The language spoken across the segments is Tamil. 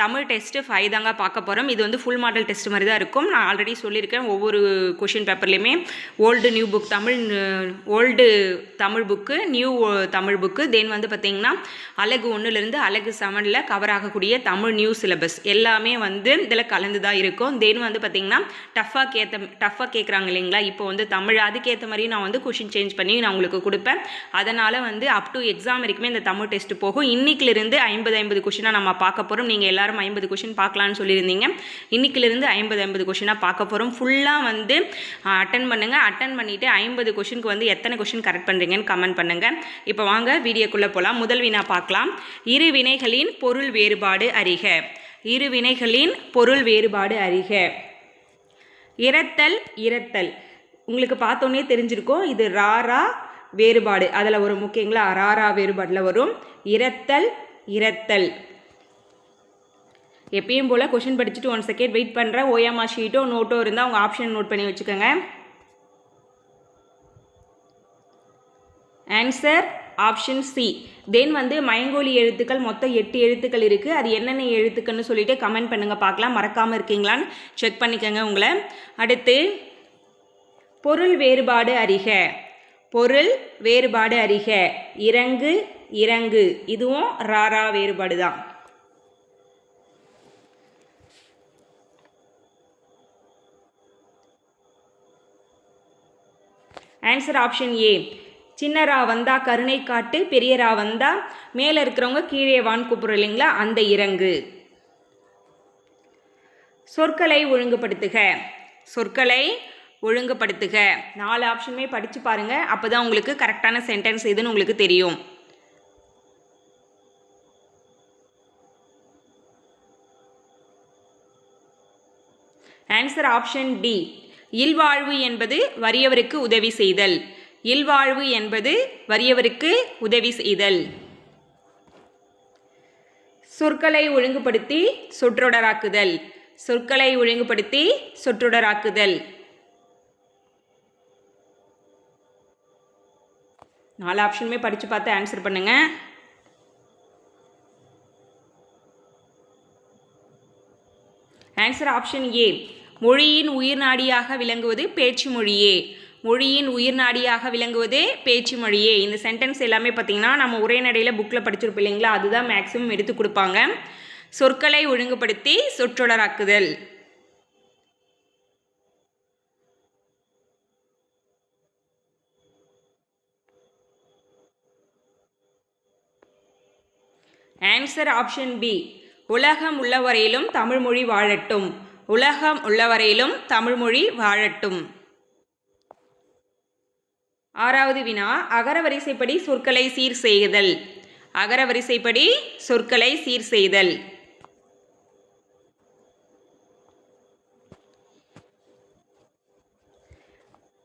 தமிழ் டெஸ்ட்டு ஃபைவ் தாங்க பார்க்க போகிறோம் இது வந்து ஃபுல் மாடல் டெஸ்ட் மாதிரி தான் இருக்கும். நான் ஆல்ரெடி சொல்லியிருக்கேன் ஒவ்வொரு question பேப்பர்லேயுமே old new book Tamil old Tamil book new Tamil book then வந்து பார்த்திங்கன்னா அழகு ஒன்றுலேருந்து அழகு செவனில் கவர் ஆகக்கூடிய தமிழ் நியூ சிலபஸ் எல்லாமே வந்து இதில் கலந்து தான் இருக்கும். தென் வந்து பார்த்திங்கன்னா டஃப்பாக கேத்த டஃப்பாக கேட்குறாங்க இல்லைங்களா? இப்போ வந்து தமிழ் அதுக்கேற்ற மாதிரி நான் வந்து கொஷின் சேஞ்ச் பண்ணி நான் உங்களுக்கு கொடுப்பேன். அதனால் வந்து அப் டு எக்ஸாம் வரைக்குமே இந்த தமிழ் டெஸ்ட் போகும். இன்றைக்கிலிருந்து ஐம்பது ஐம்பது கொஷினாக நம்ம பார்க்க போகிறோம் நீங்கள் எல்லாரும் ஐம்பது கொஷின் பார்க்கலான்னு சொல்லியிருந்தீங்க. இன்னைக்கிலிருந்து ஐம்பது ஐம்பது கொஷினாக பார்க்க போகிறோம் ஃபுல்லாக வந்து அட்டன் பண்ணுங்கள் அட்டன் பண்ணிவிட்டு ஐம்பது கொஷினுக்கு வந்து எத்தனை கொஷின் கரெக்ட் பண்ணுறீங்கன்னு கமெண்ட் பண்ணுங்கள் இப்போ வாங்க வீடியோக்குள்ளே போகலாம் முதல் வினா பார்க்கலாம். இரு வினைகளின் பொருள் வேறுபாடு அறிக. இரு வினைகளின் பொருள் வேறுபாடு அறிக. இரத்தல் இரத்தல். உங்களுக்கு பார்த்தோன்னே தெரிஞ்சிருக்கும். இது ராரா வேறுபாடு. அதில் வரும் முக்கியங்களா ராரா வேறுபாடில் வரும். இரத்தல் இரத்தல். எப்பயும் போல் கொஷின் படிச்சுட்டு ஒன் செகண்ட் வெயிட் பண்ணுறேன் ஓயாமா ஷீட்டோ நோட்டோ இருந்தால் உங்கள் ஆப்ஷன் நோட் பண்ணி வச்சுக்கோங்க. ஆன்சர் ஆப்ஷன் சி தென் வந்து மயங்கோலி எழுத்துக்கள் மொத்தம் எட்டு எழுத்துக்கள் இருக்குது அது என்னென்ன எழுத்துக்கள்னு சொல்லிட்டு கமெண்ட் பண்ணுங்கள் பார்க்கலாம். மறக்காமல் இருக்கீங்களான்னு செக் பண்ணிக்கோங்க உங்களை. அடுத்து பொருள் வேறுபாடு அறிக. பொருள் வேறுபாடு அறிக. இறங்கு இறங்கு. இதுவும் ராரா வேறுபாடு தான் ஆன்சர் ஆப்ஷன் ஏ சின்னரா வந்தா கருணை காட்டு பெரியரா வந்தா மேலே இருக்கிறவங்க கீழே வான் கூப்பிடுறோம் இல்லைங்களா? அந்த இறங்கு. சொற்களை ஒழுங்குபடுத்துக. சொற்களை ஒழுங்குபடுத்துக. நாலு ஆப்ஷனுமே படித்து பாருங்க. அப்போ தான் உங்களுக்கு கரெக்டான சென்டென்ஸ் எதுன்னு உங்களுக்கு தெரியும். ஆன்சர் ஆப்ஷன் டி இல்வாழ்வு என்பது வறியவருக்கு உதவி செய்தல். இல்வாழ்வு என்பது வறியவருக்கு உதவி செய்தல். சொற்களை ஒழுங்குபடுத்தி சொற்றொடராக்குதல். சொற்களை ஒழுங்குபடுத்தி சொற்றொடராக்குதல். நாலு ஆப்ஷனுமே படித்து பார்த்து ஆன்சர் பண்ணுங்க. ஆன்சர் ஆப்ஷன் ஏ மொழியின் உயிர்நாடியாக விளங்குவது பேச்சு மொழியே. மொழியின் உயிர்நாடியாக விளங்குவது பேச்சு மொழியே. இந்த சென்டென்ஸ் எல்லாமே பார்த்தீங்கன்னா நம்ம உரைநடையில் புக்கில் படிச்சிருப்போம் இல்லைங்களா? அதுதான் மேக்ஸிமம் எடுத்து கொடுப்பாங்க. சொற்களை ஒழுங்குபடுத்தி சொற்றொடராக்குதல். ஆன்சர் ஆப்ஷன் பி உலகம் உள்ளவரையிலும் தமிழ்மொழி வாழட்டும். உலகம் உள்ளவரையிலும் தமிழ்மொழி வாழட்டும். ஆறாவது வினா அகரவரிசைப்படி சொற்களை சீர் செய்தல். அகரவரிசைப்படி சொற்களை சீர் செய்தல்.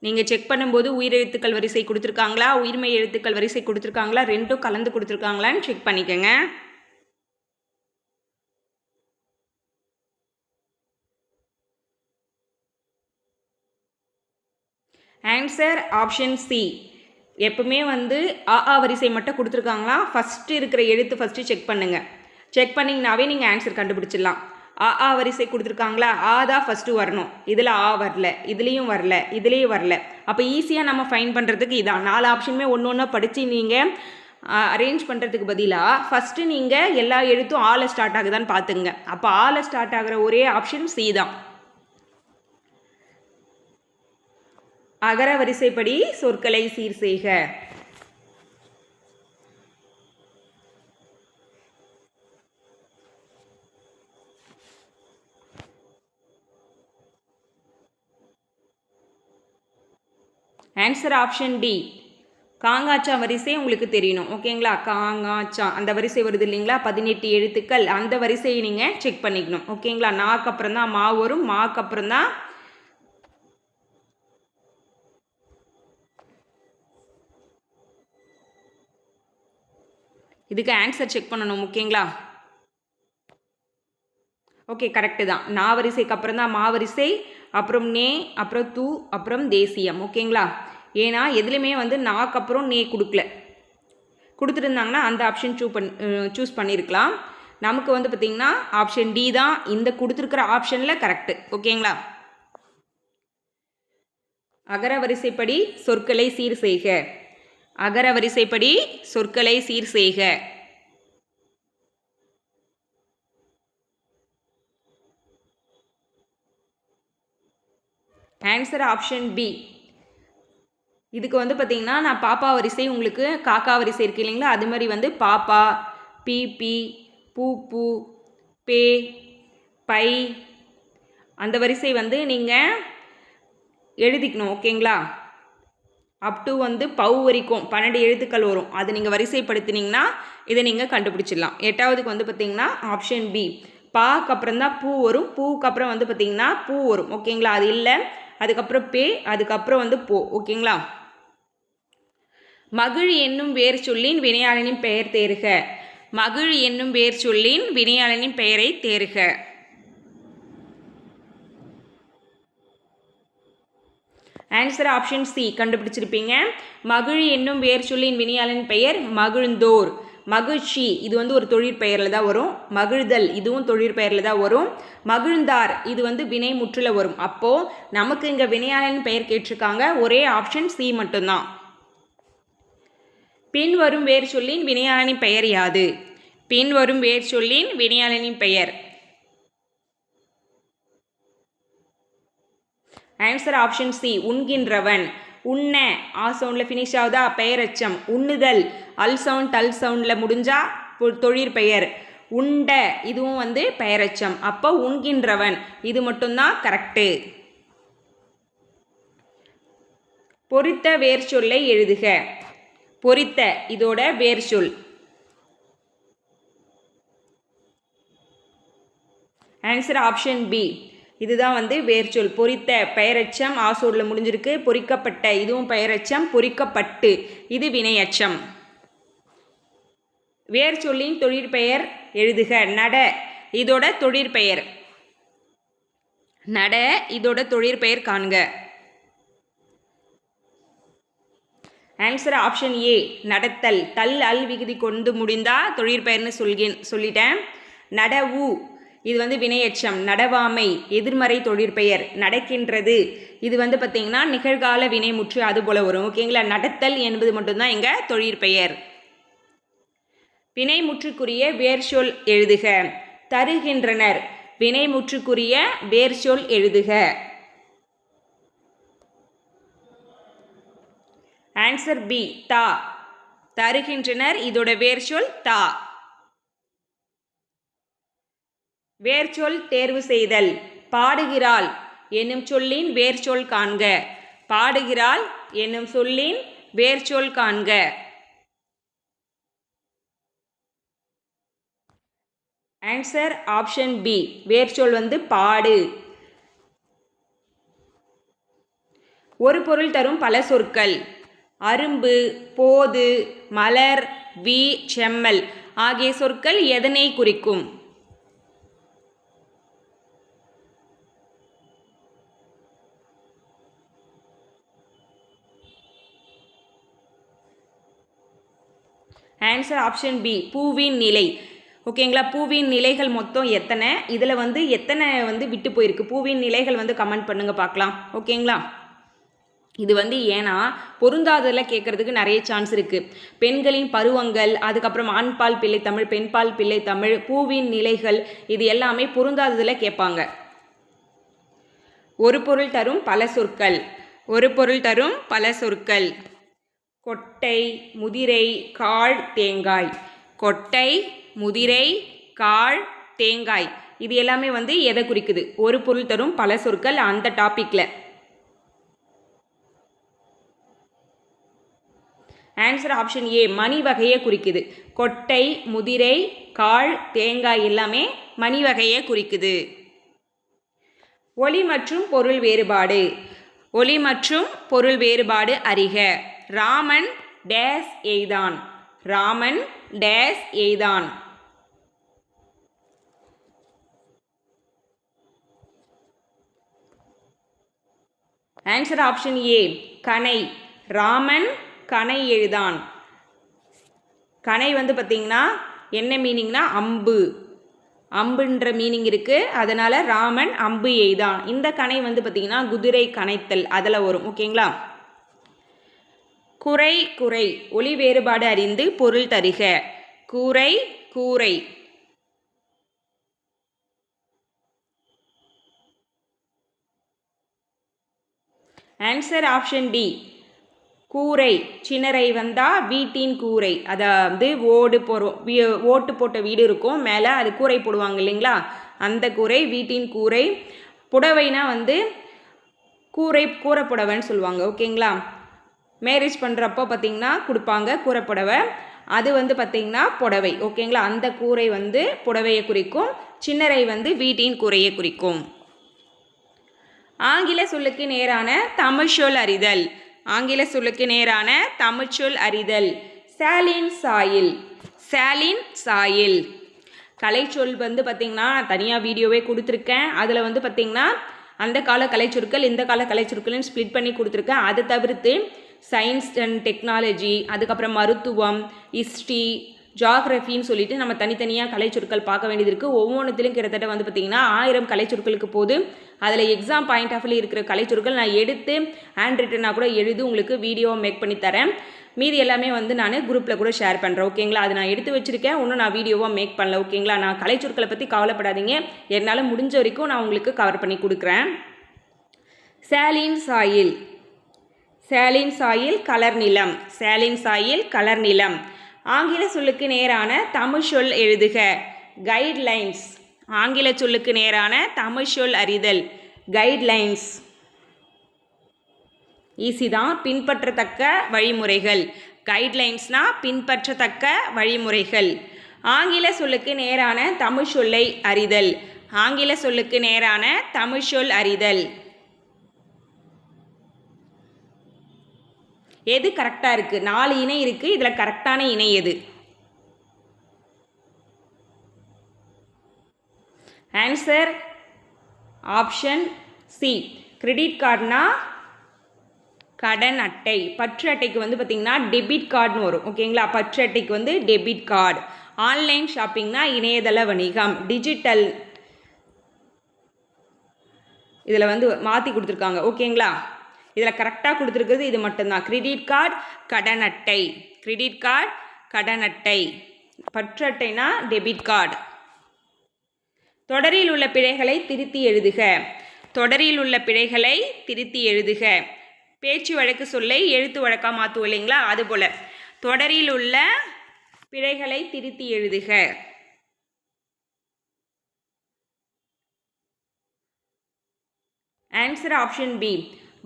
நீங்கள் செக் பண்ணும்போது உயிரெழுத்துக்கள் வரிசை கொடுத்துருக்காங்களா? உயிர்மை எழுத்துக்கள் வரிசை கொடுத்துருக்காங்களா? ரெண்டும் கலந்து கொடுத்துருக்காங்களான்னு செக் பண்ணிக்கோங்க. ஆன்சர் ஆப்ஷன் சி எப்பவுமே வந்து அ ஆ வரிசை மட்டும் கொடுத்துருக்காங்களா? ஃபஸ்ட்டு இருக்கிற எழுத்து ஃபஸ்ட்டு செக் பண்ணுங்கள் செக் பண்ணிங்கனாவே நீங்கள் ஆன்சர் கண்டுபிடிச்சிடலாம். ஆ ஆ வரிசை கொடுத்துருக்காங்களா? ஆ தான் ஃபஸ்ட்டு வரணும். இதில் ஆ வரல. இதுலேயும் வரல. இதுலேயும் வரல. அப்போ ஈஸியாக நம்ம ஃபைன் பண்ணுறதுக்கு இதான். நாலு ஆப்ஷனுமே ஒன்று ஒன்றா படித்து நீங்கள் அரேஞ்ச் பண்ணுறதுக்கு பதிலாக ஃபஸ்ட்டு நீங்கள் எல்லா எழுத்தும் ஆல ஸ்டார்ட் ஆகுதான்னு பார்த்துங்க அப்போ ஆல ஸ்டார்ட் ஆகிற ஒரே ஆப்ஷன் சி தான். அகர வரிசைப்படி சொற்களை சீர் செய்க. ஆன்சர் ஆப்ஷன் டி காங்காச்சா வரிசை உங்களுக்கு தெரியணும். ஓகேங்களா? காங்காச்சா. அந்த வரிசை வருது இல்லைங்களா? பதினெட்டு எழுத்துக்கள். அந்த வரிசையை நீங்கள் செக் பண்ணிக்கணும். ஓகேங்களா? நாக்கு அப்புறம் தான் மா வரும். மாக்கு அப்புறம் தான் இதுக்கு ஆன்சர் செக் பண்ணணும் ஓகேங்களா ஓகே கரெக்டு தான். நான் வரிசைக்கு அப்புறம் தான் மாவரிசை அப்புறம் நே அப்புறம் தூ அப்புறம் தேசியம் ஓகேங்களா ஏன்னா எதுலையுமே வந்து நாக்கு அப்புறம் நே கொடுக்கல. கொடுத்துருந்தாங்கன்னா அந்த ஆப்ஷன் சூ பண் சூஸ் பண்ணியிருக்கலாம் நமக்கு வந்து பார்த்திங்கன்னா ஆப்ஷன் டி தான். இந்த கொடுத்துருக்குற ஆப்ஷனில் கரெக்டு ஓகேங்களா? அகர வரிசைப்படி சொற்களை சீர் செய்க. அகர வரிசைப்படி சொற்களை சீர் செய்க. ஆன்சர் ஆப்ஷன் பி இதுக்கு வந்து பார்த்தீங்கன்னா நான் பாப்பா வரிசை உங்களுக்கு காக்கா வரிசை இருக்கு இல்லைங்களா? அது மாதிரி வந்து பாப்பா பி பி பூ பூ பே பை. அந்த வரிசை வந்து நீங்கள் எழுதிக்கணும் ஓகேங்களா? அப் டு வந்து பவு வரைக்கும் பன்னெண்டு எழுத்துக்கள் வரும். அது நீங்கள் வரிசைப்படுத்தினீங்கன்னா இதை நீங்கள் கண்டுபிடிச்சிடலாம். எட்டாவதுக்கு வந்து பார்த்தீங்கன்னா ஆப்ஷன் பி பாக்கு அப்புறம் தான் பூ வரும். பூவுக்கு அப்புறம் வந்து பார்த்தீங்கன்னா பூ வரும். ஓகேங்களா அது இல்லை. அதுக்கப்புறம் பே அதுக்கப்புறம் வந்து போ. ஓகேங்களா மகிழ் என்னும் வேர் சொல்லின் வினையாளனின் பெயர் தேர்க மகிழ் என்னும் வேர் சொல்லின் வினையாளனின் பெயரை தேர்க ஆன்சர் ஆப்ஷன் சி கண்டுபிடிச்சிருப்பீங்க. மகிழ் என்னும் வேர் சொல்லின் வினையாளன் பெயர் மகிழ்ந்தோர். மகிழ்ச்சி இது வந்து ஒரு தொழிற்பெயரில் தான் வரும். மகிழ்தல் இதுவும் தொழிற்பெயரில் தான் வரும். மகிழ்ந்தார் இது வந்து வினை முற்றில வரும். அப்போது நமக்கு இங்கே வினையாளன் பெயர் கேட்டிருக்காங்க. ஒரே ஆப்ஷன் சி மட்டும்தான். பின் வரும் வேர் சொல்லின் வினையாளனின் பெயர் யாது? பின்வரும் வேர் சொல்லின் வினையாளனின் பெயர். ஆன்சர் ஆப்ஷன் சி உண்கின்றவன். உண்ண ஆ சவுண்டில் ஃபினிஷ் ஆகுதா? பெயரச்சம் உண்ணுதல். அல் சவுண்ட் டல் சவுண்டில் முடிஞ்சா பொ- தொழிற்பெயர் உண்ட இதுவும் வந்து பெயரச்சம் அப்போ உண்கின்றவன். இது மட்டும்தான் கரெக்டு பொறித்த வேர் சொல்லை எழுதுக. பொறித்த இதோட வேர் சொல். ஆன்சர் ஆப்ஷன் பி இதுதான் வந்து வேர்ச்சொல். பொறித்த பெயரச்சம் ஆசோடில் முடிஞ்சிருக்கு. பொறிக்கப்பட்ட இதுவும் பெயரச்சம் பொறிக்கப்பட்டு. இது வினையச்சம். வேர்ச்சொல்லின் தொழிற்பெயர் எழுதுக. நட இதோட தொழிற்பெயர் நட இதோட தொழிற்பெயர் காண்க. ஆன்சர் ஆப்ஷன் ஏ நடத்தல். தல் அல் விகுதி கொண்டு முடிந்தா தொழிற்பெயர்னு சொல்கின் சொல்லிட்டேன். நடவு இது வந்து வினையச்சம் நடவாமை எதிர்மறை தொழிற்பெயர் நடக்கின்றது. இது வந்து பார்த்தீங்கன்னா நிகழ்கால வினைமுற்று அது போல வரும். ஓகேங்களா நடத்தல் என்பது மட்டும்தான் எங்கள் தொழிற்பெயர். வினைமுற்றுக்குரிய வேர்ச்சொல் எழுதுக. தருகின்றனர். வினைமுற்றுக்குரிய வேர்ச்சொல் எழுதுக. ஆன்சர் பி தா. தருகின்றனர். இதோட வேர்ச்சொல் தா. வேர்ச்சொல் தேர்வு செய்தல். பாடுகிறாள் என்னும் சொல்லின் வேர்ச்சொல் காண்க. பாடுகிறாள் என்னும் சொல்லின் வேர்ச்சொல் காண்க. ஆன்சர் ஆப்ஷன் பி வேர்ச்சொல் வந்து பாடு. ஒரு பொருள் தரும் பல சொற்கள். அரும்பு போது மலர் வி செம்மல் ஆகிய சொற்கள் எதனை குறிக்கும்? ஆன்சர் ஆப்ஷன் பி பூவின் நிலை. ஓகேங்களா பூவின் நிலைகள் மொத்தம் எத்தனை? இதில் வந்து எத்தனை வந்து விட்டு போயிருக்கு? பூவின் நிலைகள் வந்து கமெண்ட் பண்ணுங்கள் பார்க்கலாம். ஓகேங்களா இது வந்து ஏன்னா பொருந்தாததில் கேட்குறதுக்கு நிறைய சான்ஸ் இருக்குது பெண்களின் பருவங்கள் அதுக்கப்புறம் ஆண்பால் பிள்ளை தமிழ் பெண்பால் பிள்ளை தமிழ் பூவின் நிலைகள் இது எல்லாமே பொருந்தாததில் கேட்பாங்க. ஒரு பொருள் தரும் பல சொற்கள். ஒரு பொருள் தரும் பல சொற்கள். கொட்டை முதிரை கால் தேங்காய். கொட்டை முதிரை கால் தேங்காய். இது எல்லாமே வந்து எதை குறிக்குது? ஒரு பொருள் தரும் பல சொற்கள் அந்த டாப்பிக்கில் ஆன்சர் ஆப்ஷன் ஏ மணி வகையை குறிக்குது. கொட்டை முதிரை கால் தேங்காய் எல்லாமே மணி வகையை குறிக்குது. ஒளி மற்றும் பொருள் வேறுபாடு. ஒளி மற்றும் பொருள் வேறுபாடு அறிக. ராமன் டேஸ் எய்தான். ராமன் டேஸ் எய்தான். ஆன்சர் ஆப்ஷன் ஏ கனை. ராமன் கனை எழுதான் கணை வந்து பார்த்திங்கன்னா என்ன மீனிங்னா அம்பு. அம்புன்ற மீனிங் இருக்குது அதனால் ராமன் அம்பு எய்தான். இந்த கணை வந்து பார்த்திங்கன்னா குதிரை கணைத்தல் அதில் வரும். ஓகேங்களா குறை குறை. ஒளி வேறுபாடு அறிந்து பொருள் தருக. கூரை கூரை ஆன்சர் ஆப்ஷன் டி கூரை சின்னரை வந்தால் வீட்டின் கூரை அதாவது ஓடு போகிறோம் வீ ஓட்டு போட்ட வீடு இருக்கும். மேலே அது கூரை போடுவாங்க இல்லைங்களா? அந்த கூரை வீட்டின் கூரை. புடவைனா வந்து கூரை கூரை புடவைன்னு சொல்லுவாங்க. ஓகேங்களா? மேரேஜ் பண்ணுறப்போ பார்த்திங்கன்னா கொடுப்பாங்க கூரைப்புடவை அது வந்து பார்த்திங்கன்னா புடவை ஓகேங்களா? அந்த கூரை வந்து புடவையை குறிக்கும். சின்னரை வந்து வீட்டின் கூரையை குறிக்கும். ஆங்கில சொல்லுக்கு நேரான தமிழ்ச்சொல் அறிதல். ஆங்கில சொல்லுக்கு நேரான தமிழ்ச்சொல் அறிதல். சாலின் சாயில். சாலின் சாயில். கலைச்சொல் வந்து பார்த்திங்கன்னா நான் தனியாக வீடியோவே கொடுத்துருக்கேன். அதில் வந்து பார்த்திங்கன்னா அந்த கால கலைச்சொற்கள் இந்த கால கலைச்சொற்கள்னு ஸ்ப்ளிட் பண்ணி கொடுத்துருக்கேன். அதை தவிர்த்து சயின்ஸ் அண்ட் டெக்னாலஜி அதுக்கப்புறம் மருத்துவம் ஹிஸ்ட்ரி ஜாகிரஃபின்னு சொல்லிட்டு நம்ம தனித்தனியாக கலைச்சொற்கள் பார்க்க வேண்டியது இருக்குது ஒவ்வொன்றுத்திலும் கிட்டத்தட்ட வந்து பார்த்திங்கன்னா ஆயிரம் கலைச்சொற்களுக்கு போது அதில் எக்ஸாம் பாயிண்ட் ஆஃப்ல இருக்கிற கலைச்சொற்கள் நான் எடுத்து ஹேண்ட் ரிட்டனாக கூட எழுதி உங்களுக்கு வீடியோ மேக் பண்ணி தரேன். மீதி எல்லாமே வந்து நான் குரூப்பில் கூட ஷேர் பண்ணுறேன் ஓகேங்களா அது நான் எடுத்து வச்சுருக்கேன். இன்னும் நான் வீடியோவாக மேக் பண்ணல. ஓகேங்களா நான் கலைச்சொற்களை பற்றி கவலைப்படாதீங்க. என்னால் முடிஞ்ச வரைக்கும் நான் உங்களுக்கு கவர் பண்ணி கொடுக்குறேன். Saline soil saline soil colour நிலம். சேலின் சாயில் கலர் நிலம். ஆங்கில சொல்லுக்கு நேரான தமிழ் சொல் எழுதுக. கைட்லைன்ஸ் ஆங்கில சொல்லுக்கு நேரான தமிழ் சொல் அறிதல். கைட்லைன்ஸ் ஈஸி தான். பின்பற்றத்தக்க வழிமுறைகள். கைட்லைன்ஸ்னால் பின்பற்றத்தக்க வழிமுறைகள். ஆங்கில சொல்லுக்கு நேரான தமிழ் சொல்லை அறிதல். ஆங்கில சொல்லுக்கு நேரான தமிழ் சொல் அறிதல். எது கரெக்டாக இருக்குது நாலு இணை இருக்குது இதில் கரெக்டான இணை எது? ஆன்சர் ஆப்ஷன் சி கிரெடிட் கார்டுனா கடன் அட்டை. பற்று அட்டைக்கு வந்து பார்த்திங்கன்னா டெபிட் கார்டுன்னு வரும். ஓகேங்களா பற்று அட்டைக்கு வந்து டெபிட் கார்டு ஆன்லைன் ஷாப்பிங்னா இணையதள வணிகம். டிஜிட்டல் இதில் வந்து மாற்றி கொடுத்துருக்காங்க. ஓகேங்களா இதில் கரெக்டாக கொடுத்துருக்குறது இது மட்டும்தான். கிரெடிட் கார்டு கடன் அட்டை. கிரெடிட் கார்டு கடன் அட்டை. பற்று அட்டைனா டெபிட் கார்டு தொடரில் உள்ள பிழைகளை திருத்தி எழுதுக. தொடரில் உள்ள பிழைகளை திருத்தி எழுதுக. பேச்சு வழக்கு சொல்லை எழுத்து வழக்காக மாற்றுவோம் இல்லைங்களா? அதுபோல் தொடரில் உள்ள பிழைகளை திருத்தி எழுதுக. ஆன்சர் ஆப்ஷன் பி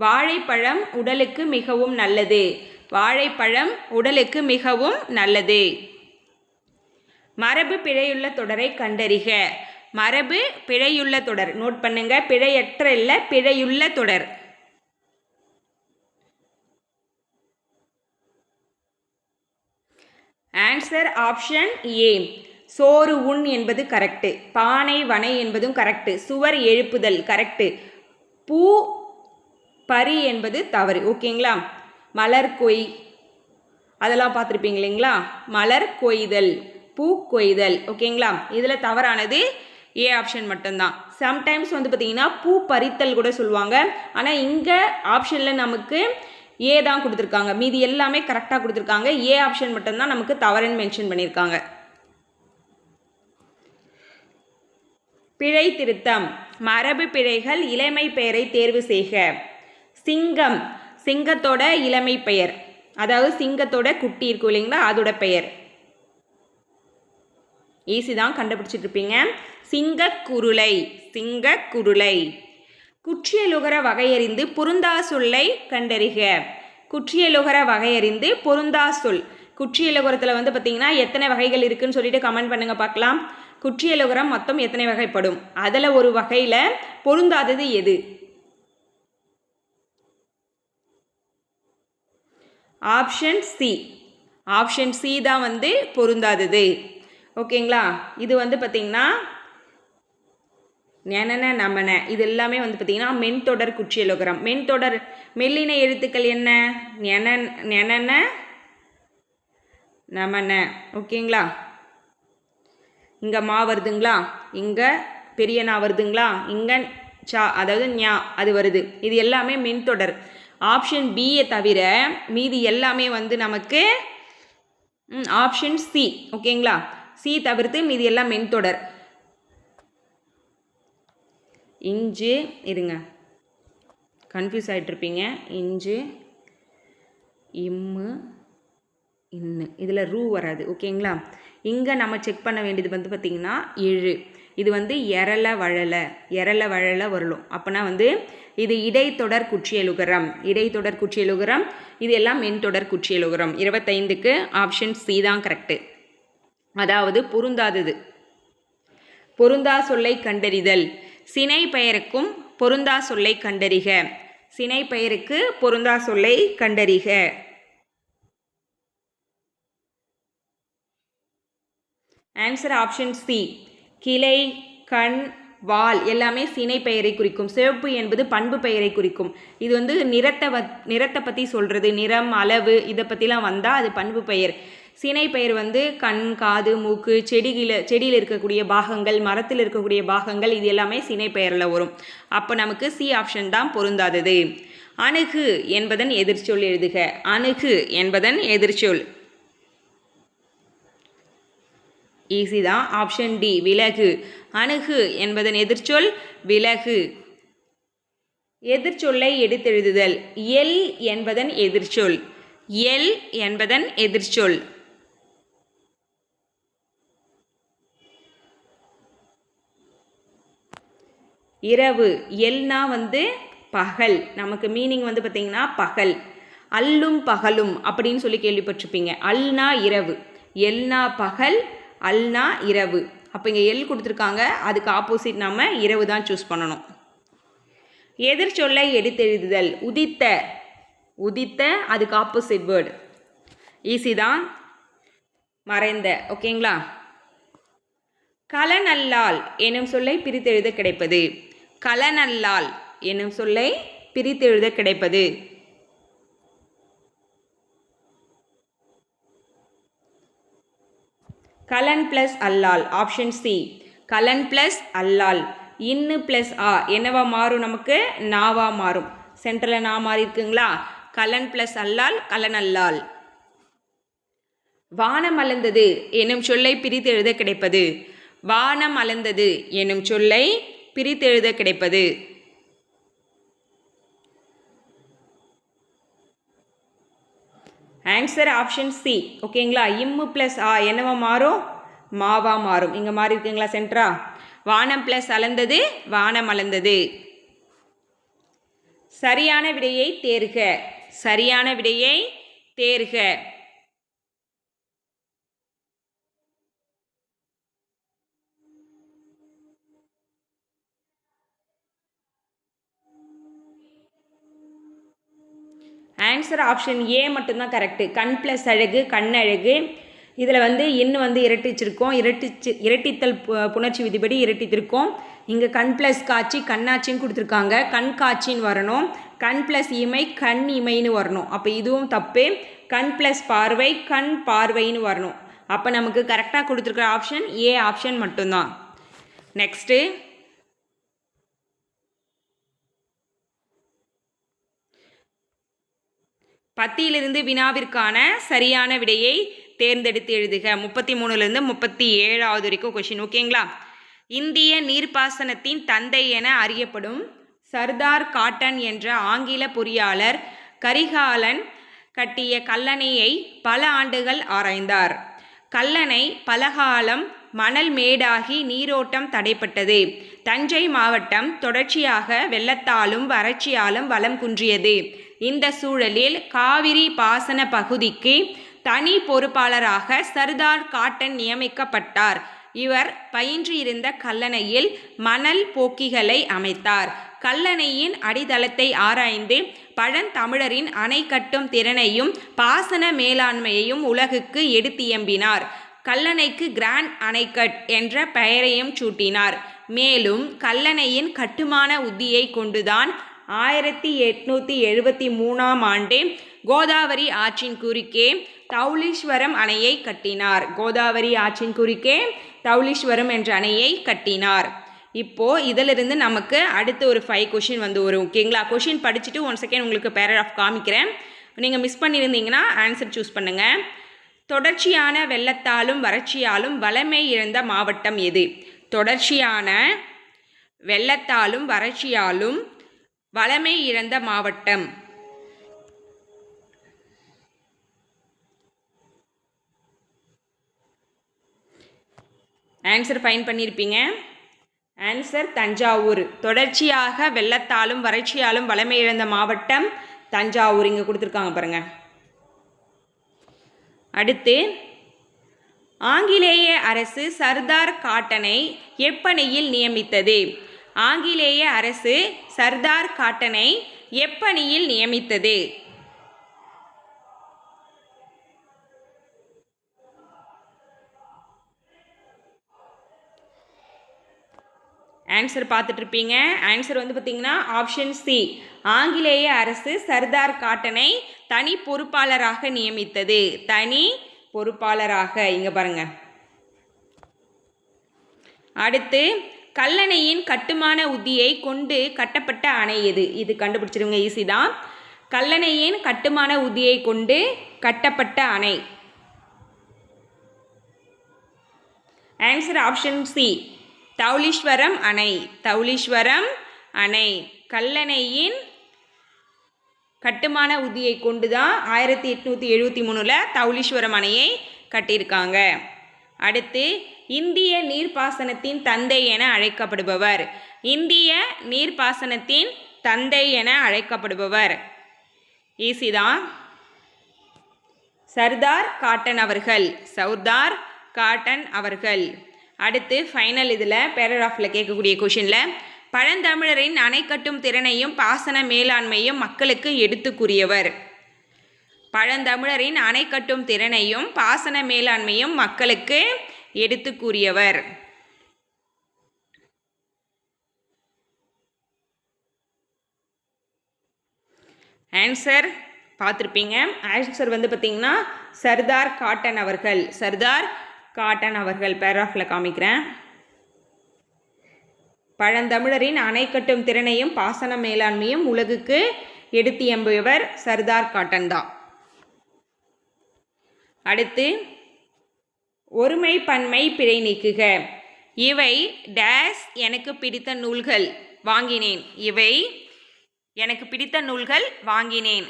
வாழைப்பழம் உடலுக்கு மிகவும் நல்லது. வாழைப்பழம் உடலுக்கு மிகவும் நல்லது. மரபு பிழையுள்ள தொடரை கண்டறிக. மரபு பிழையுள்ள தொடர். நோட் பண்ணுங்க. பிழையற்ற இல்லை பிழையுள்ள தொடர். ஆன்சர் ஆப்ஷன் ஏ சோறு உண் என்பது கரெக்டு பானை வனை என்பதும் கரெக்டு சுவர் எழுப்புதல் கரெக்டு பூ பரி என்பது தவறு ஓகேங்களா? மலர் கொய் அதெல்லாம் பார்த்துருப்பீங்க இல்லைங்களா? மலர் கொய்தல் பூ கொய்தல் ஓகேங்களா? இதில் தவறானது ஏ ஆப்ஷன் மட்டும்தான். சம்டைம்ஸ் வந்து பார்த்திங்கன்னா பூ பறித்தல் கூட சொல்லுவாங்க. ஆனால் இங்கே ஆப்ஷனில் நமக்கு ஏ தான் கொடுத்துருக்காங்க. மீதி எல்லாமே கரெக்டாக கொடுத்துருக்காங்க. ஏ ஆப்ஷன் மட்டும்தான் நமக்கு தவறுன்னு மென்ஷன் பண்ணியிருக்காங்க. பிழை திருத்தம். மரபு பிழைகள் இளமை பெயரை தேர்வு செய்க. சிங்கம் சிங்கத்தோட இளமை பெயர். அதாவது சிங்கத்தோட குட்டி இருக்கும் இல்லைங்களா? அதோட பெயர். ஈஸி தான் கண்டுபிடிச்சிட்டு இருப்பீங்க. சிங்கக்குருளை சிங்கக்குருளை. குற்றியலுகர வகையறிந்து பொருந்தா சொல்லை கண்டறிக குற்றியலுகர வகையறிந்து பொருந்தா சொல் குற்றியலுகரத்தில் வந்து பார்த்தீங்கன்னா எத்தனை வகைகள் இருக்குன்னு சொல்லிட்டு கமெண்ட் பண்ணுங்க பார்க்கலாம். குற்றியலுகரம் மொத்தம் எத்தனை வகைப்படும்? அதில் ஒரு வகையில் பொருந்தாதது எது? ஆப்ஷன் சி ஆப்ஷன் சி தான் வந்து பொருந்தாதது. ஓகேங்களா? இது வந்து பார்த்திங்கன்னா நெனன நமன. இது எல்லாமே வந்து பார்த்திங்கன்னா மென்தொடர் குற்றியலுகரம். மென்தொடர் மெல்லின எழுத்துக்கள் என்ன? நென நெனன நமன. ஓகேங்களா? இங்கே மா வருதுங்களா? இங்கே பெரிய நா வருதுங்களா? இங்கே சா அதாவது ஞா அது வருது. இது எல்லாமே மின்தொடர். ஆப்ஷன் பியை தவிர மீதி எல்லாமே வந்து நமக்கு ஆப்ஷன் சி ஓகேங்களா சி தவிர்த்து மீதி எல்லாம் மென்தொடர். இஞ்சு இருங்க. கன்ஃபியூஸ் ஆகிட்ருப்பீங்க இஞ்சு இம்மு இன்னு. இதில் ரூ வராது. ஓகேங்களா இங்கே நம்ம செக் பண்ண வேண்டியது வந்து பார்த்திங்கன்னா எழு இது வந்து எரல வழல எரல வழல வரலும். அப்போனா வந்து இது இடைத்தொடர் குற்றியலுகரம். இடைத்தொடர் குற்றியலுகரம் இது எல்லாம் மென்தொடர் குற்றியலுகரம். இருபத்தைந்துக்கு ஆப்ஷன் சி தான் கரெக்டு அதாவது பொருந்தாதது. பொருந்தா சொல்லை கண்டறிதல். சினை பெயருக்கும் பொருந்தா சொல்லை கண்டறிக. சினை பெயருக்கு பொருந்தா சொல்லை கண்டறிக. ஆன்சர் ஆப்ஷன் சி கிளை கண் வால் எல்லாமே சினை பெயரை குறிக்கும். சிவப்பு என்பது பண்பு பெயரை குறிக்கும். இது வந்து நிறத்தை வ நிறத்தை பற்றி சொல்கிறது நிறம் அளவு இதை பற்றிலாம் வந்தால் அது பண்பு பெயர். சினை பெயர் வந்து கண் காது மூக்கு செடியில் செடியில் இருக்கக்கூடிய பாகங்கள் மரத்தில் இருக்கக்கூடிய பாகங்கள் இது எல்லாமே சினை பெயரில் வரும். அப்போ நமக்கு சி ஆப்ஷன் தான் பொருந்தாதது. அணுகு என்பதன் எதிர்ச்சொல் எழுதுக. அணுகு என்பதன் எதிர்ச்சொல். ஈஸி தான். ஆப்ஷன் டி விலகு. அணுகு என்பதன் எதிர்ச்சொல் விலகு. எதிர்ச்சொல்லை எடுத்தெழுதுதல். எல் என்பதன் எதிர்ச்சொல். எல் என்பதன் எதிர்ச்சொல். இரவு. எல்னா வந்து பகல். நமக்கு மீனிங் வந்து பார்த்திங்கன்னா பகல். அல்லும் பகலும் அப்படின்னு சொல்லி கேள்விப்பட்டிருப்பீங்க. அல்னா இரவு. எல்னா பகல் அல்னா இரவு. அப்போ இங்கே எல் கொடுத்துருக்காங்க. அதுக்கு ஆப்போசிட் நம்ம இரவு தான் சூஸ் பண்ணணும். எதிர்ச்சொல்லை எடுத்தெழுதுதல். உதித்த. உதித்த அதுக்கு ஆப்போசிட் வேர்டு ஈஸி தான். மறைந்த. ஓகேங்களா கலநல்லால் எனும் சொல்லை பிரித்தெழுத கிடைப்பது. கலநல்லால் எனும் சொல்லை பிரித்தெழுத கிடைப்பது. கலன் ப்ளஸ் அல்லால் ஆப்ஷன் சி கலன் ப்ளஸ் அல்லால். இன்னு ப்ளஸ் ஆ என்னவா மாறும் நமக்கு? நாவா மாறும். சென்டரில் நா மாறி இருக்குங்களா? கலன் ப்ளஸ் அல்லால் கலன் அல்லால். வானம் அலந்தது எனும் சொல்லை பிரித்தெழுத கிடைப்பது. வானம் அலந்தது எனும் சொல்லை பிரித்தெழுத கிடைப்பது. ஆன்சர் ஆப்ஷன் சி ஓகேங்களா? இம்மு ப்ளஸ் ஆ என்னவா மாறும்? மாவா மாறும். இங்கே மாறி இருக்குங்களா சென்ட்ரா வானம் ப்ளஸ் அளந்தது வானம் அளந்தது. சரியான விடையை தேர்க. சரியான விடையை தேர்க. ஆன்சர் ஆப்ஷன் ஏ மட்டும்தான் கரெக்டு கண் ப்ளஸ் அழகு கண் அழகு. இதில் வந்து இன்னும் வந்து இரட்டிச்சிருக்கோம். இரட்டிச்சு இரட்டித்தல் பு- புணர்ச்சி விதிப்படி இரட்டித்திருக்கோம். இங்கே கண் ப்ளஸ் காட்சி கண்ணாச்சின்னு கொடுத்துருக்காங்க. கண் காட்சின்னு வரணும். கண் ப்ளஸ் இமை கண் இமைன்னு வரணும். அப்போ இதுவும் தப்பு. கண் ப்ளஸ் பார்வை கண் பார்வைன்னு வரணும். அப்போ நமக்கு கரெக்டாக கொடுத்துருக்குற ஆப்ஷன் ஏ ஆப்ஷன் மட்டும்தான். நெக்ஸ்ட்டு பத்தியிலிருந்து வினாவிற்கான சரியான விடையை தேர்ந்தெடுத்து எழுதுக. முப்பத்தி மூணுலேருந்து முப்பத்தி ஏழாவது வரைக்கும் கொஷின் ஓகேங்களா இந்திய நீர்ப்பாசனத்தின் தந்தை என அறியப்படும் சர்தார் காட்டன் என்ற ஆங்கில பொறியாளர் கரிகாலன் கட்டிய கல்லணையை பல ஆண்டுகள் ஆராய்ந்தார். கல்லணை பலகாலம் மணல் மேடாகி நீரோட்டம் தடைப்பட்டது. தஞ்சை மாவட்டம் தொடர்ச்சியாக வெள்ளத்தாலும் வறட்சியாலும் வளம் குன்றியது. இந்த சூழலில் காவிரி பாசன பகுதிக்கு தனி பொறுப்பாளராக சர்தார் காட்டன் நியமிக்கப்பட்டார். இவர் பயின்றிருந்த கல்லணையில் மணல் போக்கிகளை அமைத்தார். கல்லணையின் அடித்தளத்தை ஆராய்ந்து பழந்தமிழரின் அணை கட்டும் திறனையும் பாசன மேலாண்மையையும் உலகுக்கு எடுத்தியம்பினார் கல்லணைக்கு கிராண்ட் அணைக்கட் என்ற பெயரையும் சூட்டினார். மேலும் கல்லணையின் கட்டுமான உத்தியை கொண்டுதான் ஆயிரத்தி எட்நூற்றி எழுபத்தி மூணாம் ஆண்டு கோதாவரி ஆற்றின் குறுக்கே தௌலீஸ்வரம் அணையை கட்டினார். கோதாவரி ஆற்றின் குறுக்கே தௌலீஸ்வரம் என்ற அணையை கட்டினார். இப்போது இதிலிருந்து நமக்கு அடுத்து ஒரு ஃபைவ் கொஷின் வந்து வரும். ஓகேங்களா கொஷின் படிச்சுட்டு ஒன் செகண்ட் உங்களுக்கு பேராகிராஃப் காமிக்கிறேன். நீங்கள் மிஸ் பண்ணியிருந்தீங்கன்னா ஆன்சர் சூஸ் பண்ணுங்கள் தொடர்ச்சியான வெள்ளத்தாலும் வறட்சியாலும் வளமை இழந்த மாவட்டம் எது? தொடர்ச்சியான வெள்ளத்தாலும் வறட்சியாலும் வளமை இழந்த மாவட்டம். ஆன்சர் ஃபைன் பண்ணியிருப்பீங்க ஆன்சர் தஞ்சாவூர். தொடர்ச்சியாக வெள்ளத்தாலும் வறட்சியாலும் வளமை இழந்த மாவட்டம் தஞ்சாவூர். இங்கே கொடுத்துருக்காங்க பாருங்கள் அடுத்து ஆங்கிலேய அரசு சர்தார் காட்டனை எப்பனையில் நியமித்தது. ஆங்கிலேய அரசு சர்தார் காட்டனை எப்பணியில் நியமித்தது? ஆன்சர் பார்த்துட்டு இருப்பீங்க ஆன்சர் வந்து பார்த்தீங்கன்னா ஆப்ஷன் சி ஆங்கிலேய அரசு சர்தார் காட்டனை தனி பொறுப்பாளராக நியமித்தது. தனி பொறுப்பாளராக இங்கே பாருங்க. அடுத்து கல்லணையின் கட்டுமான உத்தியை கொண்டு கட்டப்பட்ட அணை எது? இது கண்டுபிடிச்சிருங்க ஈஸி தான். கல்லணையின் கட்டுமான உத்தியை கொண்டு கட்டப்பட்ட அணை. ஆன்சர் ஆப்ஷன் சி தௌலீஸ்வரம் அணை. தௌலீஸ்வரம் அணை. கல்லணையின் கட்டுமான உத்தியை கொண்டு தான் ஆயிரத்தி எட்நூற்றி எழுபத்தி மூணில் தௌலீஸ்வரம் அணையை கட்டியிருக்காங்க. அடுத்து இந்திய நீர்ப்பாசனத்தின் தந்தை என அழைக்கப்படுபவர். இந்திய நீர்ப்பாசனத்தின் தந்தை என அழைக்கப்படுபவர். ஈசிதான். சர்தார் காட்டன் அவர்கள். சர்தார் காட்டன் அவர்கள். அடுத்து ஃபைனல் இதில் பேராகிராஃபில் கேட்கக்கூடிய கொஷினில் பழந்தமிழரின் அணை கட்டும் திறனையும் பாசன மேலாண்மையும் மக்களுக்கு எடுத்து கூறியவர் பழந்தமிழரின் அணை கட்டும் திறனையும் பாசன மேலாண்மையும் மக்களுக்கு எடுத்து கூறியவர் ஆன்சர் பார்த்துருப்பீங்க. ஆன்சர் வந்து பார்த்தீங்கன்னா சர்தார் காட்டன் அவர்கள். சர்தார் காட்டன் அவர்கள் பேராஃபில் காமிக்கிறேன். பழந்தமிழரின் அணை கட்டும் திறனையும் பாசன மேலாண்மையும் உலகுக்கு எடுத்து எம்புவர் சர்தார் காட்டன் தான். அடுத்து ஒருமை பன்மை பிழை நீக்குக. இவை டேஸ் எனக்கு பிடித்த நூல்கள். வாங்கினேன். இவை எனக்கு பிடித்த நூல்கள். வாங்கினேன்.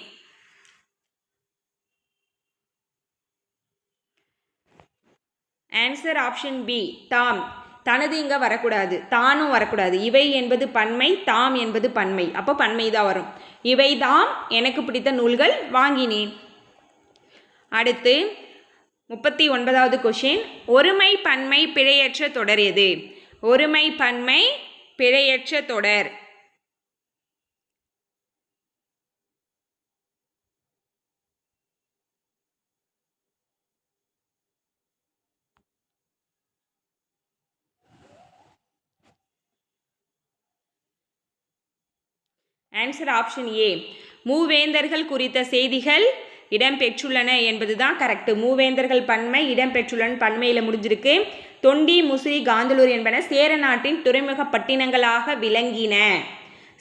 ஆன்சர் ஆப்ஷன் பி தாம். தனது இங்கே வரக்கூடாது. தானும் வரக்கூடாது. இவை என்பது பன்மை தாம் என்பது பன்மை. அப்போ பன்மை தான் வரும். இவை தாம். எனக்கு பிடித்த நூல்கள். வாங்கினேன். அடுத்து முப்பத்தி ஒன்பதாவது கொஷின் ஒருமை பன்மை பிழையற்ற தொடர் எது? ஒருமை பன்மை பிழையற்ற தொடர். ஆன்சர் ஆப்ஷன் ஏ மூவேந்தர்கள் குறித்த செய்திகள். இடம்பெற்றுள்ளன என்பது தான் கரெக்ட். மூவேந்தர்கள் பன்மை இடம்பெற்றுள்ளன பன்மையில் முடிஞ்சிருக்கு. தொண்டி முசிறி காந்தலூர் என்பன சேர நாட்டின் துறைமுக பட்டினங்களாக விளங்கின.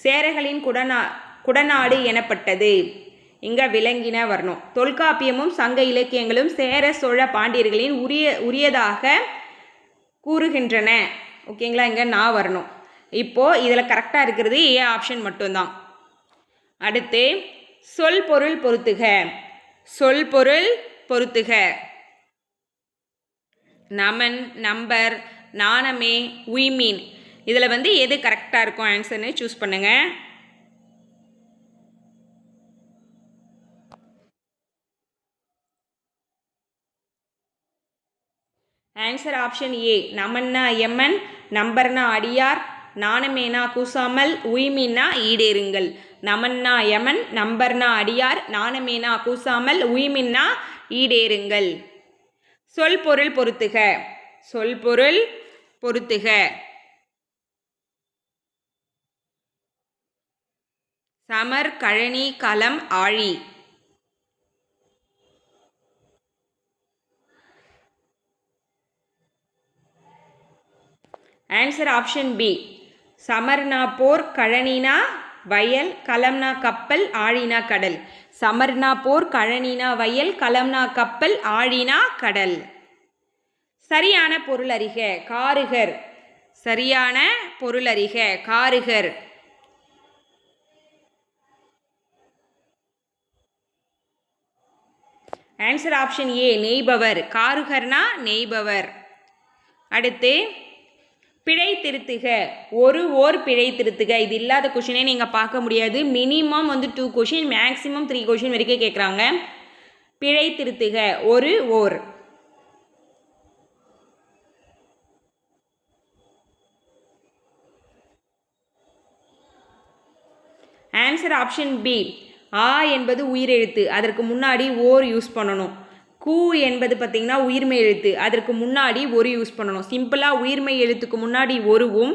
சேரர்களின் குடநா குடநாடு எனப்பட்டது. இங்கே விளங்கின வரணும். தொல்காப்பியமும் சங்க இலக்கியங்களும் சேர சோழ பாண்டியர்களின் உரிய உரியதாக கூறுகின்றன. ஓகேங்களா? இங்கே நான் வரணும். இப்போது இதில் கரெக்டாக இருக்கிறது ஏ ஆப்ஷன் மட்டும்தான். அடுத்து சொல் பொருள் பொருத்துக. சொல் பொருள் பொருத்துக. நமன் நம்பர் நாணமே உய்மீன் இதில் வந்து எது கரெக்டாக இருக்கும் ஆன்சர்னு சூஸ் பண்ணுங்கள் ஆன்சர் ஆப்ஷன் ஏ நமன்னா எம்மன் நம்பர்னா அடியார் நாணமேனா கூசாமல் உய்மீன்னா ஈடேறுங்கள். நமன்னா யமன் நம்பர்னா அடியார் நாணமேனா கூசாமல் உய்மின்னா ஈடேறுங்கள். சொல் பொருள் பொருத்துக. சொல் பொருள் பொருத்துக. சமர் கழனி களம் ஆழி. ஆன்சர் ஆப்ஷன் பி சமர்னா போர் கழனினா வயல் கலம்னா கப்பல் ஆழினா கடல். சமர்னா போர் கழனினா வயல் கலம்னா கப்பல் ஆழினா கடல். சரியான பொருள் அறிக காருகர். சரியான பொருள் அறிக காருகர். ஆன்சர் ஆப்ஷன் ஏ நெய்பவர். காருகர்னா நெய்பவர். அடுத்து பிழை திருத்துக ஒரு ஓர் பிழை திருத்துக இது இல்லாத கொஷினே நீங்கள் பார்க்க முடியாது. மினிமம் வந்து two question maximum three question வரைக்கும் கேட்குறாங்க பிழை திருத்துக ஒரு ஓர். ஆன்சர் ஆப்ஷன் பி ஆ என்பது உயிரெழுத்து. அதற்கு முன்னாடி ஓர் யூஸ் பண்ணணும். கூ என்பது பார்த்திங்கன்னா உயிர்மை எழுத்து. அதற்கு முன்னாடி ஒரு யூஸ் பண்ணணும். சிம்பிளாக உயிர்மை எழுத்துக்கு முன்னாடி ஒருவும்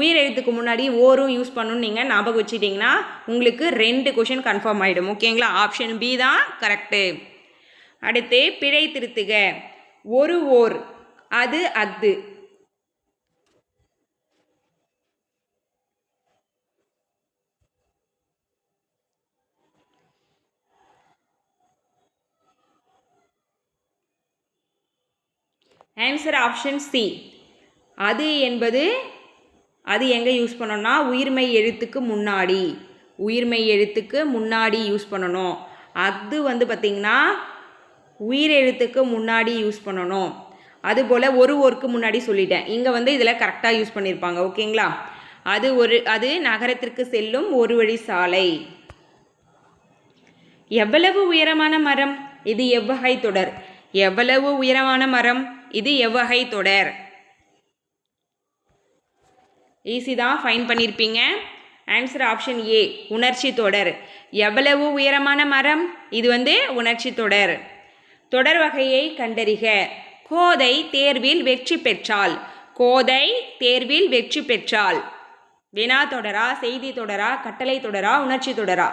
உயிர் எழுத்துக்கு முன்னாடி ஓரும் யூஸ் பண்ணணும் நீங்கள் ஞாபகம் வச்சுட்டிங்கன்னா உங்களுக்கு ரெண்டு கொஷின் கன்ஃபார்ம் ஆகிடும் ஓகேங்களா ஆப்ஷன் பி தான் கரெக்டு அடுத்து பிழை திருத்துக. ஒரு ஓர் அது அஃது. ஆன்சர் ஆப்ஷன் சி அது என்பது அது எங்கே யூஸ் பண்ணோன்னா உயிர்மை எழுத்துக்கு முன்னாடி. உயிர்மை எழுத்துக்கு முன்னாடி யூஸ் பண்ணணும். அது வந்து பார்த்திங்கன்னா உயிர் எழுத்துக்கு முன்னாடி யூஸ் பண்ணணும். அதுபோல் ஒரு ஒர்க்கு முன்னாடி சொல்லிட்டேன். இங்கே வந்து இதில் கரெக்டாக யூஸ் பண்ணியிருப்பாங்க ஓகேங்களா அது ஒரு அது நகரத்திற்கு செல்லும் ஒரு வழி சாலை. எவ்வளவு உயரமான மரம்? இது எவ்வகை தொடர். எவ்வளவு உயரமான மரம்? இது எவ்வகை தொடர். ஈஸி தான் ஃபைன் பண்ணியிருப்பீங்க ஆன்சர் ஆப்ஷன் ஏ உணர்ச்சி தொடர். எவ்வளவு உயரமான மரம்? இது வந்து உணர்ச்சி தொடர். தொடர் வகையை கண்டறிக. கோதை தேர்வில் வெற்றி பெற்றால். கோதை தேர்வில் வெற்றி பெற்றால். வினா தொடரா செய்தி தொடரா கட்டளை தொடரா உணர்ச்சி தொடரா.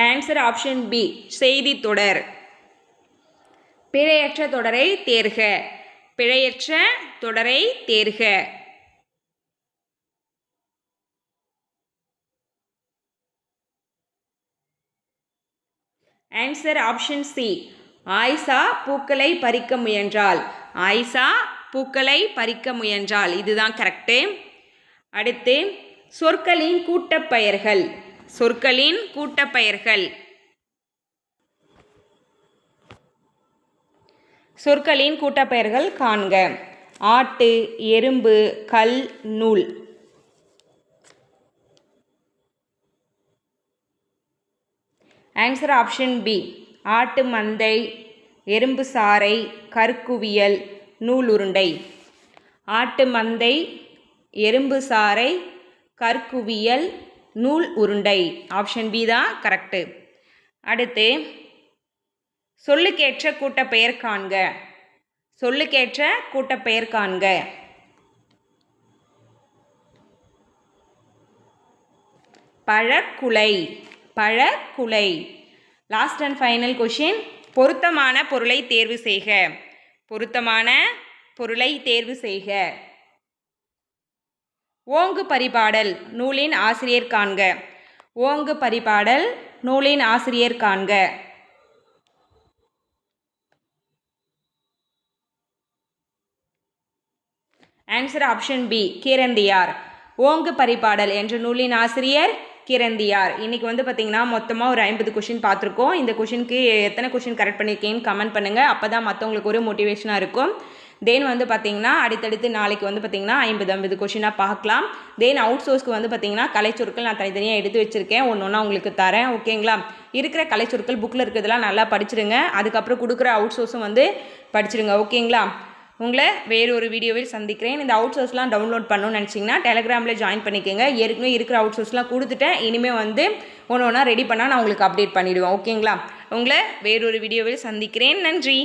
ஆன்சர் ஆப்ஷன் பி செய்தி தொடர். பிழையற்ற தொடரை தேர்க. பிழையற்ற தொடரை தேர்க. ஆன்சர் ஆப்ஷன் சி ஆயிஷா பூக்களை பறிக்க முயன்றாள். ஆயிஷா பூக்களை பறிக்க முயன்றாள். இதுதான் கரெக்டு அடுத்து சொற்களின் கூட்டப்பெயர்கள். சொற்களின் கூட்டப்பெயர்கள். சொற்களின் கூட்டப்பெயர்கள் காண்க. ஆட்டு எறும்பு கல் நூல். ஆன்சர் ஆப்ஷன் பி ஆட்டு மந்தை எறும்பு சாறை கற்குவியல் நூலுருண்டை. ஆட்டு மந்தை எறும்பு சாறை கற்குவியல் நூல் உருண்டை. ஆப்ஷன் பி தான் கரெக்டு அடுத்து சொல்லுக்கேற்ற கூட்டப்பெயர் காண்க. சொல்லுக்கேற்ற கூட்டப்பெயர் காண்க. பழக்குலை. பழக்குலை. லாஸ்ட் அண்ட் ஃபைனல் கொஷின் பொருத்தமான பொருளை தேர்வு செய்க. பொருத்தமான பொருளை தேர்வு செய்க. ஓங்கு பரிபாடல் நூலின் ஆசிரியர் காண்க. ஓங்கு பரிபாடல் நூலின் ஆசிரியர் காண்க. Answer option B Keeranthaiyar. ஓங்கு பரிபாடல் என்ற நூலின் ஆசிரியர் கிரந்தியார். இன்றைக்கி வந்து பார்த்திங்கன்னா மொத்தமாக ஒரு ஐம்பது கொஷின் பார்த்துருக்கோம். இந்த கொஷினுக்கு எத்தனை கொஷின் கரெக்ட் பண்ணியிருக்கேன்னு கமெண்ட் பண்ணுங்கள் அப்போ தான் மற்றவங்களுக்கு ஒரு மோட்டிவேஷனாக இருக்கும். தென் வந்து பார்த்தீங்கன்னா அடுத்தடுத்து நாளைக்கு வந்து பார்த்தீங்கன்னா ஐம்பது ஐம்பது கொஷினாக பார்க்கலாம். தென் அவுட் சோர்ஸ்க்கு வந்து பார்த்தீங்கன்னா கலைச்சொற்கள் நான் தனித்தனியாக எடுத்து வச்சுருக்கேன். ஒன்று ஒன்றா உங்களுக்கு தரேன் ஓகேங்களா இருக்கிற கலைச்சொற்கள் புக்கில் இருக்கிறதெல்லாம் நல்லா படிச்சிருங்க. அதுக்கப்புறம் கொடுக்குற அவுட் சோர்ஸும் வந்து படிச்சிடுங்க ஓகேங்களா உங்களை வேறு ஒரு வீடியோவில் சந்திக்கிறேன். இந்த அவுட் சோர்ஸ்லாம் டவுன்லோட் பண்ணணும்னு நினச்சிங்கன்னா டெலகிராமில் ஜாயின் பண்ணிக்கோங்க. ஏற்கனவே இருக்கிற அவுட் சோர்ஸ்லாம் கொடுத்துட்டேன். இனிமேல் வந்து ஒன்று ஒன்றா ரெடி பண்ணால் நான் உங்களுக்கு அப்டேட் பண்ணிவிடுவேன் ஓகேங்களா உங்களை வேறொரு வீடியோவில் சந்திக்கிறேன். நன்றி.